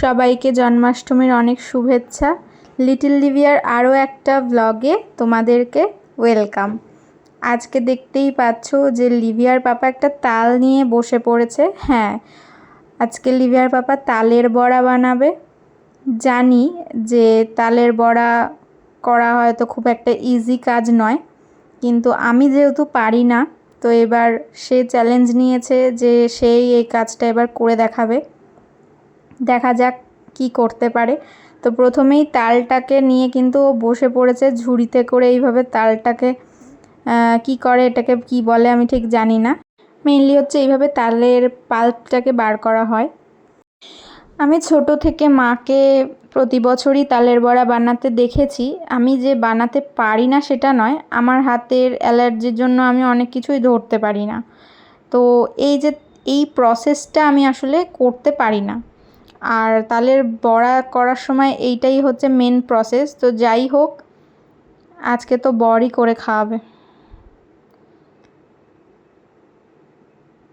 সবাইকে জন্মাষ্টমীর অনেক শুভেচ্ছা। লিটিল লিভিয়ার আরও একটা ব্লগে তোমাদেরকে ওয়েলকাম আজকে দেখতেই পাচ্ছ যে লিভিয়ার পাপা একটা তাল নিয়ে বসে পড়েছে। হ্যাঁ আজকে লিভিয়ার পাপা তালের বড়া বানাবে। জানি যে তালের বড়া করা হয়তো খুব একটা ইজি কাজ নয়, কিন্তু আমি যেহেতু পারি না, তো এবার সে চ্যালেঞ্জ নিয়েছে যে সেই এই কাজটা এবার করে দেখাবে। দেখা যাক কি করতে পারে। তো প্রথমেই তালটাকে নিয়ে কিন্তু ও বসে পড়েছে ঝুড়িতে করে এইভাবে তালটাকে কি করে, এটাকে কি বলে আমি ঠিক জানি না। মেইনলি হচ্ছে এইভাবে তালের পাল্পটাকে বার করা হয়। আমি ছোট থেকে মাকে প্রতি বছরই তালের বড়া বানাতে দেখেছি। আমি যে বানাতে পারি না সেটা নয়, আমার হাতের অ্যালার্জির জন্য আমি অনেক কিছুই ধরতে পারি না। তো এই যে, এই প্রসেসটা আমি আসলে করতে পারি না। আর তালের বড়া করার সময় এইটাই হচ্ছে মেন প্রসেস তো যাই হোক, আজকে তো বড়ই করে খাওয়াবে।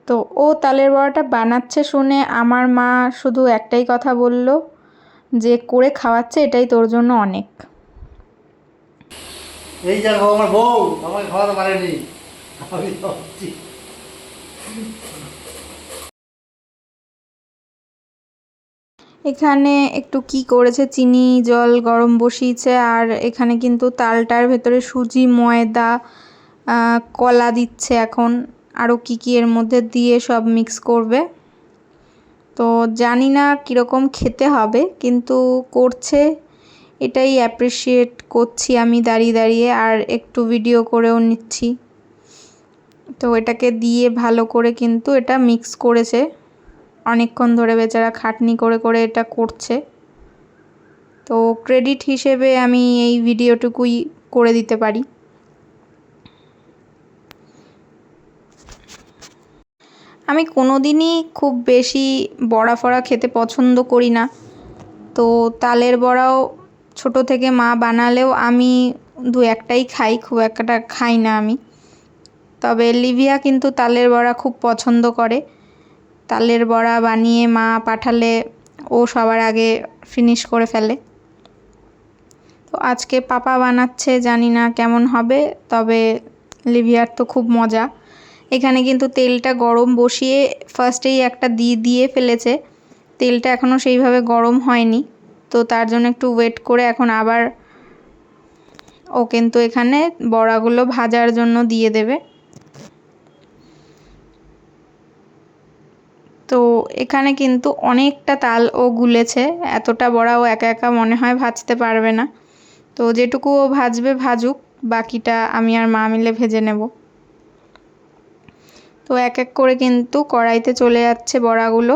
তো ও তালের বড়াটা বানাচ্ছে শুনে আমার মা শুধু একটাই কথা বলল, যে করে খাওয়াচ্ছে এটাই তোর জন্য অনেক। এই আমার বউ, আমাকে খাওয়াতে পারেনি। আমি এখানে একটু কি করেছে? চিনি, জল গরম বসিয়েছে আর এখানে কিন্তু তালটার ভেতরে সুজি, ময়দা কলা দিচ্ছে এখন। আরও কী কী এর মধ্যে দিয়ে সব মিক্স করবে। তো জানি না কীরকম খেতে হবে, কিন্তু করছে। এটাই অ্যাপ্রিসিয়েট করছি আমি দাঁড়িয়ে দাঁড়িয়ে আর একটু ভিডিও করেও নিচ্ছি। তো এটাকে দিয়ে ভালো করে কিন্তু এটা মিক্স করেছে। অনেকক্ষণ ধরে বেচারা খাটনি করে করে এটা করছে। তো ক্রেডিট হিসেবে আমি এই ভিডিওটুকুই করে দিতে পারি। আমি কোনো দিনই খুব বেশি বড়া ফড়া খেতে পছন্দ করি না। তো তালের বড়াও ছোট থেকে মা বানালেও আমি দু একটাই খাই, খুব একটা খাই না আমি। তবে লিভিয়া কিন্তু তালের বড়া খুব পছন্দ করে। তালের বড়া বানিয়ে মা পাঠালে ও সবার আগে ফিনিশ করে ফেলে। তো আজকে পাপা বানাচ্ছে, জানি না কেমন হবে, তবে লিভিয়ার তো খুব মজা। এখানে কিন্তু তেলটা গরম বসিয়ে ফার্স্টেই একটা দিয়ে দিয়ে ফেলেছে। তেলটা এখনও সেইভাবে গরম হয়নি, তো তার জন্য একটু ওয়েট করে এখন আবার ও কিন্তু এখানে বড়াগুলো ভাজার জন্য দিয়ে দেবে। তো এখানে কিন্তু অনেকটা তাল ও গুলেছে। এতটা বড়া ও একা একা মনে হয় ভাজতে পারবে না। তো যেটুকু ও ভাজবে ভাজুক, বাকিটা আমি আর মা মিলে ভেজে নেব। তো এক এক করে কিন্তু কড়াইতে চলে যাচ্ছে বড়াগুলো।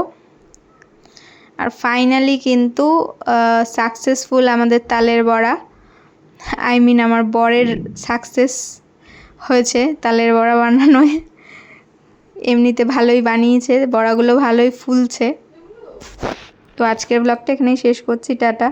আর ফাইনালি কিন্তু সাকসেসফুল আমাদের তালের বড়া। আই মিন আমার বরের সাকসেস হয়েছে তালের বড়া বানানোয়। এমনিতে ভালোই বানিয়েছে বড়াগুলো ভালোই ফুলছে। তো আজকের ব্লগটা এখানেই শেষ করছি টাটা।